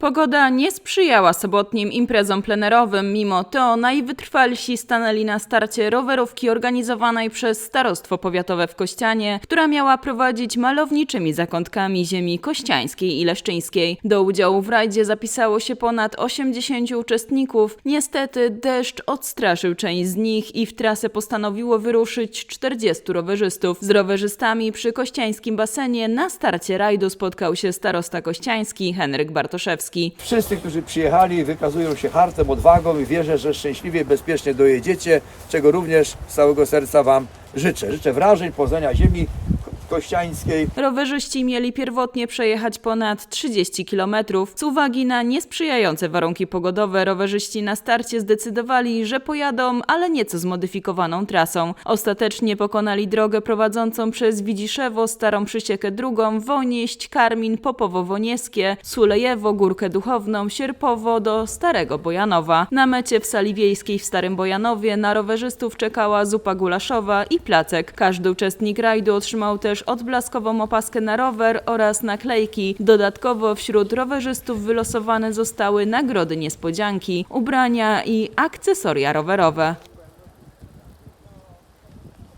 Pogoda nie sprzyjała sobotnim imprezom plenerowym, mimo to najwytrwalsi stanęli na starcie rowerówki organizowanej przez Starostwo Powiatowe w Kościanie, która miała prowadzić malowniczymi zakątkami ziemi kościańskiej i leszczyńskiej. Do udziału w rajdzie zapisało się ponad 80 uczestników. Niestety deszcz odstraszył część z nich i w trasę postanowiło wyruszyć 40 rowerzystów. Z rowerzystami przy kościańskim basenie na starcie rajdu spotkał się starosta kościański Henryk Bartoszewski. Wszyscy, którzy przyjechali, wykazują się hartem, odwagą i wierzę, że szczęśliwie bezpiecznie dojedziecie, czego również z całego serca Wam życzę. Życzę wrażeń, poznania ziemi kościańskiej. Rowerzyści mieli pierwotnie przejechać ponad 30 km. Z uwagi na niesprzyjające warunki pogodowe, rowerzyści na starcie zdecydowali, że pojadą, ale nieco zmodyfikowaną trasą. Ostatecznie pokonali drogę prowadzącą przez Widziszewo, Starą Przysiekę drugą, Wonieść, Karmin, Popowo-Wonieskie, Sulejewo, Górkę Duchowną, Sierpowo do Starego Bojanowa. Na mecie w sali wiejskiej w Starym Bojanowie na rowerzystów czekała zupa gulaszowa i placek. Każdy uczestnik rajdu otrzymał też odblaskową opaskę na rower oraz naklejki. Dodatkowo wśród rowerzystów wylosowane zostały nagrody niespodzianki, ubrania i akcesoria rowerowe.